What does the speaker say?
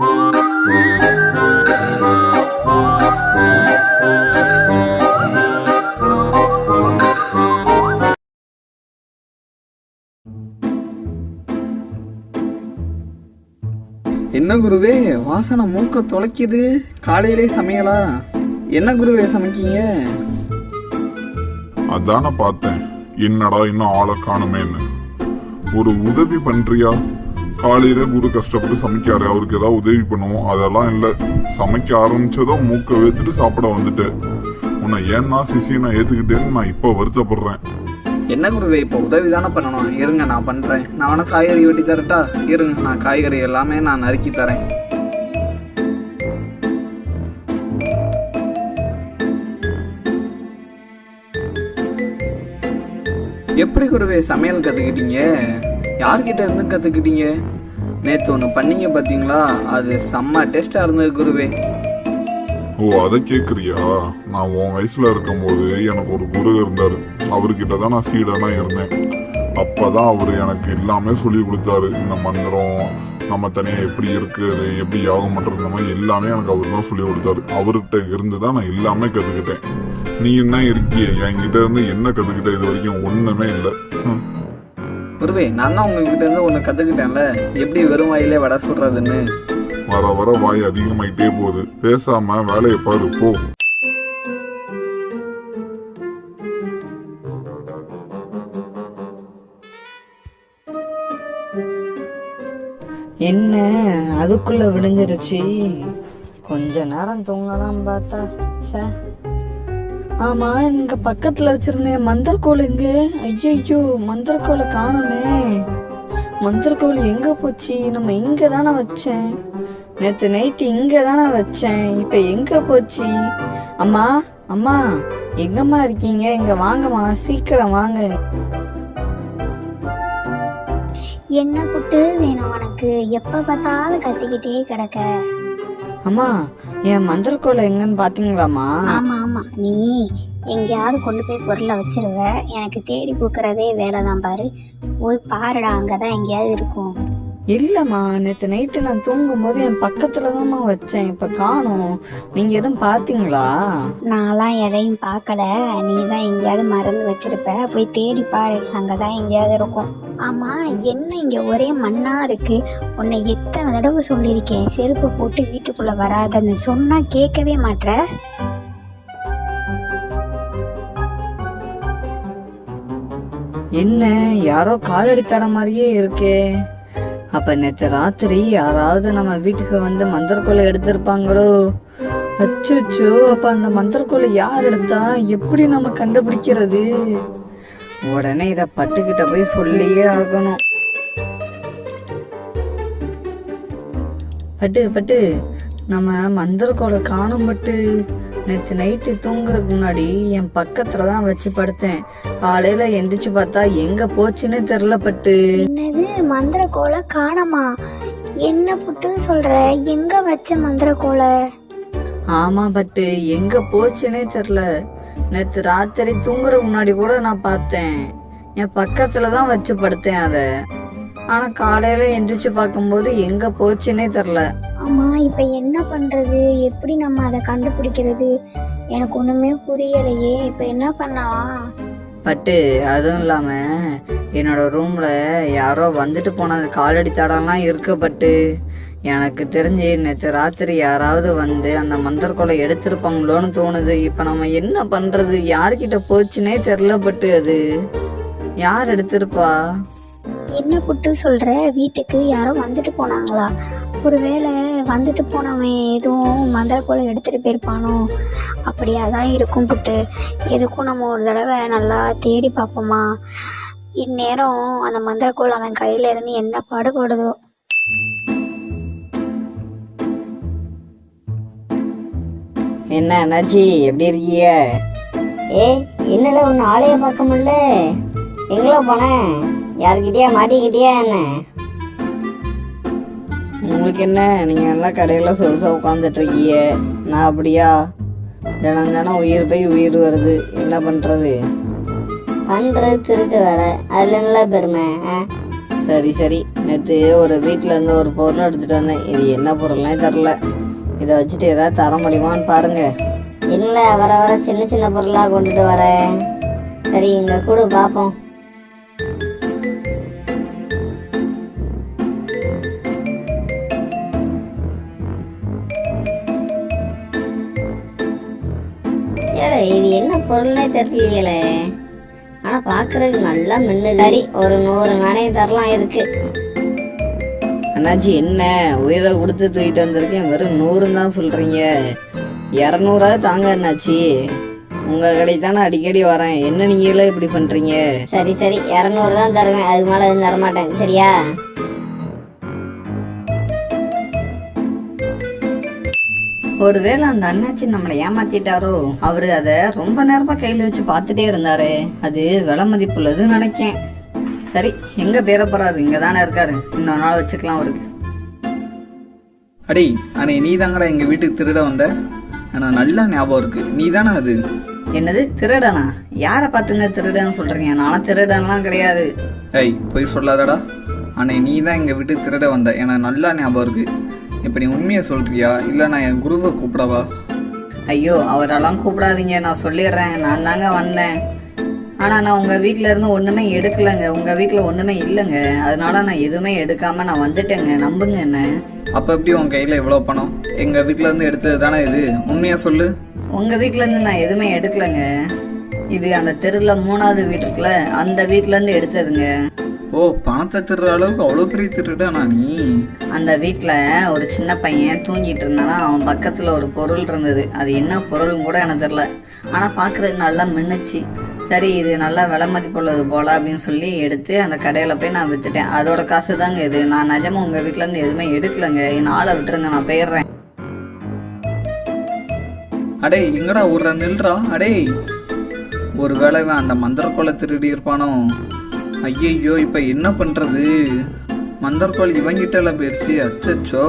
என்ன குருவே வாசனை மூக்க தொலைக்குது. காலையிலே சமையலா? என்ன குருவே சமைக்கீங்க? அதான பார்த்தேன். என்னடா இன்னும் ஆளை காணுமேன்னு. ஒரு உதவி பண்றியா? காலையில குரு கஷ்டப்பட்டு சமைக்காரு. அவருக்கு ஏதாவது உதவி பண்ணுவோம். அதெல்லாம் இல்ல. சமைக்க ஆரம்பிச்சதும் மூக்க வைத்துட்டு சாப்பிட வந்துட்டேன் உன்னை ஏன்னா சிசியை நான் ஏத்துக்கிட்டேன்னு நான் இப்ப வருத்தப்படுறேன். என்ன குருவே இப்போ உதவி தானே பண்ணணும். இருங்க நான் பண்றேன். நான் வேணா காய்கறி வெட்டி தரட்டா? இருங்க நான் காய்கறி எல்லாமே நான் நறுக்கி தரேன். எப்படி குருவே சமையல் கற்றுக்கிட்டீங்க யார்கிட்ட இருந்து கற்றுக்கிட்டீங்க நேற்று ஒன்று பண்ணீங்க பார்த்தீங்களா அது செம்ம டேஸ்ட்டாக இருந்தது குருவே. ஓ அதை கேட்குறியா நான் உன் வயசில் இருக்கும்போது எனக்கு ஒரு குரு இருந்தார். அவர்கிட்ட தான் நான் சீடனாக இருந்தேன். அப்போ தான் அவர் எனக்கு எல்லாமே சொல்லி கொடுத்தாரு. இந்த மந்திரம் நம்ம தனியாக எப்படி இருக்குது எப்படி யாகம் பண்றது இந்த மாதிரி எல்லாமே எனக்கு அவர் தான் சொல்லி கொடுத்தாரு. அவர்கிட்ட இருந்து தான் நான் எல்லாமே கற்றுக்கிட்டேன் நீ என்ன இருக்கிய. என்கிட்ட இருந்து என்ன கற்றுக்கிட்ட இது வரைக்கும்? ஒன்றுமே இல்லை. குருவே நான் தான் உங்ககிட்ட இருந்து ஒன்று கற்றுக்கிட்டேன்ல எப்படி வெறும் வாயிலே வடை சுடுறதுன்னு? வர வர வாய் அதிகமாயிட்டே போகுது. பேசாம வேலையை பாரு போ. என்ன அதுக்குள்ள விழுந்துருச்சு. கொஞ்ச நேரம் தூங்கலாம் பார்த்தா ச்சே ஆமா இங்க பக்கத்துல வச்சிருந்தேன் மந்தர்கோல் எங்க? ஐயோ மந்தர்கோலை காணுமே. மந்தர்கோல் எங்க போச்சு? நம்ம இங்க தானே வச்சேன். நேத்து நைட்டு இங்க தானே வச்சேன். இப்ப எங்க போச்சு? அம்மா அம்மா எங்கம்மா இருக்கீங்க? இங்க வாங்கம்மா சீக்கிரம் வாங்க. என்ன புட்டு வேணும் உனக்கு? எப்ப பார்த்தாலும் கத்திக்கிட்டே கிடக்க. அம்மா என் மந்திரக்கோலை எங்கன்னு பாத்தீங்களாமா ஆமா ஆமா. நீ எங்கேயாவது கொண்டு போய் பொருளை வச்சிருவ. எனக்கு தேடி கொடுக்கறதே வேலை தான் பாரு. போய் பாருடா அங்கதான் எங்கேயாவது இருக்கும். இல்லம்மா நேத்து நைட்டு நான் தூங்கும் போது என் பக்கத்துல தான்மா வச்சேன். இப்ப காணோம். நீங்க எதுவும் பாத்தீங்களா? நான்லாம் எதையும் பார்க்கல நீ தான் எங்கேயாவது மறந்து வச்சிருப்ப. போய் தேடி பாரு. அங்கதான் எங்கேயாவது இருக்கும். ஆமா என்ன இங்க ஒரே மண்ணா இருக்கு? உன்னை எத்தனை தடவை சொல்லியிருக்கேன். செருப்பு போட்டு வீட்டுக்குள்ள வராதன்னு சொன்னா கேட்கவே மாட்ற? என்ன யாரோ காலடி தட மாதிரியே இருக்கே. அப்ப நேத்து ராத்திரி யாராவது நம்ம வீட்டுக்கு வந்து மந்திரக்கோலை எடுத்திருப்பாங்களோ? அச்சோ அப்ப அந்த மந்திரக்கோலை யார் எடுத்தா? எப்படி நம்ம கண்டுபிடிக்கிறது? உடனே இத பட்டுக்கிட்ட போய் சொல்லியே ஆகணும். பட்டு பட்டு நம்ம மந்திரக்கோலை காணும் பட்டு நேற்று நைட்டு தூங்குறதுக்கு முன்னாடி என் பக்கத்துல தான் வச்சு படுத்தேன். காலையில எந்திரிச்சு பார்த்தா எங்க போச்சுன்னு தெரில பட்டு. என்னது மந்திரக்கோலை காணமா? என்ன புட்டு சொல்ற? எங்க வச்ச மந்திரக்கோலை ஆமா பட்டு எங்க போச்சுன்னே தெரில நேற்று ராத்திரி தூங்குறதுக்கு முன்னாடி கூட நான் பார்த்தேன். என் பக்கத்துல தான் வச்சு படுத்தேன் அத. ஆனா காலையில எந்திரிச்சு பார்க்கும்போது எங்க போச்சுன்னே தெரில ஆமா இப்ப என்ன பண்றது? எப்படி நம்ம அதை கண்டுபிடிக்கிறது? எனக்கு ஒண்ணுமே புரியலையே. இப்ப என்ன பண்ணலாம்? பட்டு அதுவும் இல்லாமல் என்னோட ரூமில் யாரோ வந்துட்டு போனது காலடி தடம்லாம் இருக்கு பட்டு. எனக்கு தெரிஞ்சு நேற்று ராத்திரி யாராவது வந்து அந்த மந்திரக்கொலை எடுத்திருப்பாங்களோன்னு தோணுது. இப்போ நம்ம என்ன பண்ணுறது யார்கிட்ட போச்சுன்னே தெரில பட்டு அது. யார் எடுத்திருப்பா? என்ன புட்டு சொல்ற? வீட்டுக்கு யாரோ வந்துட்டு போனாங்களா? ஒருவேளை வந்துட்டு போனவன் எதுவும் மந்திரக்கோலை எடுத்துட்டு போயிருப்பானோ? அப்படியா தான் இருக்கும் புட்டு. எதுக்கும் நம்ம ஒரு தடவை நல்லா தேடி பார்ப்போமா? இந்நேரம் அந்த மந்திரக்கோள் அவன் கையில இருந்து என்ன பாடுபடுதோ? என்ன அண்ணாச்சி எப்படி இருக்கீங்க? ஏ என்னல உன்னை ஆளைய பார்க்க முடியல? எங்கள போனேன். யாருக்கிட்டயா மாட்டிக்கிட்டியா என்ன? உங்களுக்கு என்ன? நீங்க நல்லா கடையில சொலுசா உட்காந்துட்டு இருக்கீங்க நான் அப்படியா? தினம் தினம் உயிர் போய் உயிர் வருது. என்ன பண்றது? பண்றது திருட்டு வேலை. அதுல நல்ல பெருமை? சரி சரி. நேற்று ஒரு வீட்டில் இருந்து ஒரு பொருள் எடுத்துகிட்டு வந்தேன். இது என்ன பொருள்னே தெரில இதை வச்சுட்டு ஏதாவது தர முடியுமான்னு பாருங்க. இல்லை வர வர சின்ன சின்ன பொருளாக கொண்டுட்டு வர சரி இங்கே கொடு பார்ப்போம் பொருள்னே தெரியலையே. ஆனால் பார்க்கறதுக்கு நல்லா மின்னு சரி ஒரு நூறு நாணயம் தரலாம் இதுக்கு அண்ணாச்சி என்ன? உயிரை கொடுத்து தூக்கிட்டு வந்திருக்கேன். வெறும் நூறுன்னு தான் சொல்கிறீங்க இரநூறாவது தாங்க அண்ணாச்சி. உங்கள் கடைக்கு தானே அடிக்கடி வரேன். என்ன நீங்களே இப்படி பண்ணுறீங்க சரி சரி. இரநூறு தான் தருவேன். அதுக்கு மேலே எதுவும் தரமாட்டேன். சரியா? ஒருவேளை அந்த அண்ணாச்சி நம்மளை ஏமாத்திட்டாரோ? அவரு அதை ரொம்ப நேரமா கையில வச்சு பார்த்துட்டே இருந்தாரு. அது விலை மதிப்புள்ளதுன்னு நினைக்கேன். சரி எங்க பேர போறாரு? இங்க தானே இருக்காரு. இன்னொரு நாள் வச்சுக்கலாம் அவருக்கு. அடே அண்ணே நீ தாங்கடா எங்கள் வீட்டுக்கு திருட வந்த? ஆனால் நல்லா ஞாபகம் இருக்கு. நீ தானே அது? என்னது திருடனா? யாரை பார்த்துங்க திருடன்னு சொல்றீங்க? நானும் திருடன்லாம் கிடையாது. ஏய் போய் சொல்லாதடா. அண்ணே நீ தான் எங்கள் வீட்டுக்கு திருட வந்த. எனக்கு நல்லா ஞாபகம் இருக்கு. இப்போ நீ உண்மையை சொல்றியா? இல்லை நான் என் குருவை கூப்பிடவா? ஐயோ அவரெல்லாம் கூப்பிடாதீங்க. நான் சொல்லிடுறேன். நான் தாங்க வந்தேன். ஆனா நான் உங்க வீட்ல இருந்து ஒண்ணுமே எடுக்கலங்க. உங்க வீட்ல ஒண்ணுமே இல்லைங்க. அதனால நான் எதுவுமே எடுக்காம நான் வந்துட்டேங்க. நம்புங்க என்ன? அப்போ எப்படி உன் கையில் இவ்வளோ பணம்? எங்கள் வீட்டிலேருந்து எடுத்தது தானே இது? உண்மையாக சொல்லு. உங்க வீட்ல இருந்து நான் எதுவுமே எடுக்கலங்க. இது அந்த தெருவுல மூணாவது வீடு இருக்குல்ல அந்த வீட்ல இருந்து எடுத்ததுங்க. ஓ பணத்தை திருடுற அளவுக்கு அவ்வளோ பெரிய திருடானா நீ? அந்த வீட்ல ஒரு சின்ன பையன் தூங்கிட்டு இருந்தானா அவன் பக்கத்துல ஒரு பொருள் இருந்தது. அது என்ன பொருள்னு கூட எனக்கு தெரியல. ஆனா பாக்குறதுக்கு நல்லா மின்னுச்சு. சரி இது நல்லா விலை மதிப்புள்ளது போல அப்படின்னு சொல்லி எடுத்து அந்த கடையில போய் நான் வித்துட்டேன். அதோட காசு தாங்க இது. நான் நிஜமா உங்க வீட்ல இருந்து எதுவுமே எடுக்கலங்க. என் ஆளை விட்டுருங்க நான் போயிடுறேன். அடே எங்கடா ஒரு நில்றா? அடே. ஒரு வேளை அந்த மந்திரக்கோலை திருடி இருப்பானோ? ஐயையோ இப்போ என்ன பண்ணுறது மந்திரக்கோள் இவங்கிட்டல போயிடுச்சு அச்சச்சோ.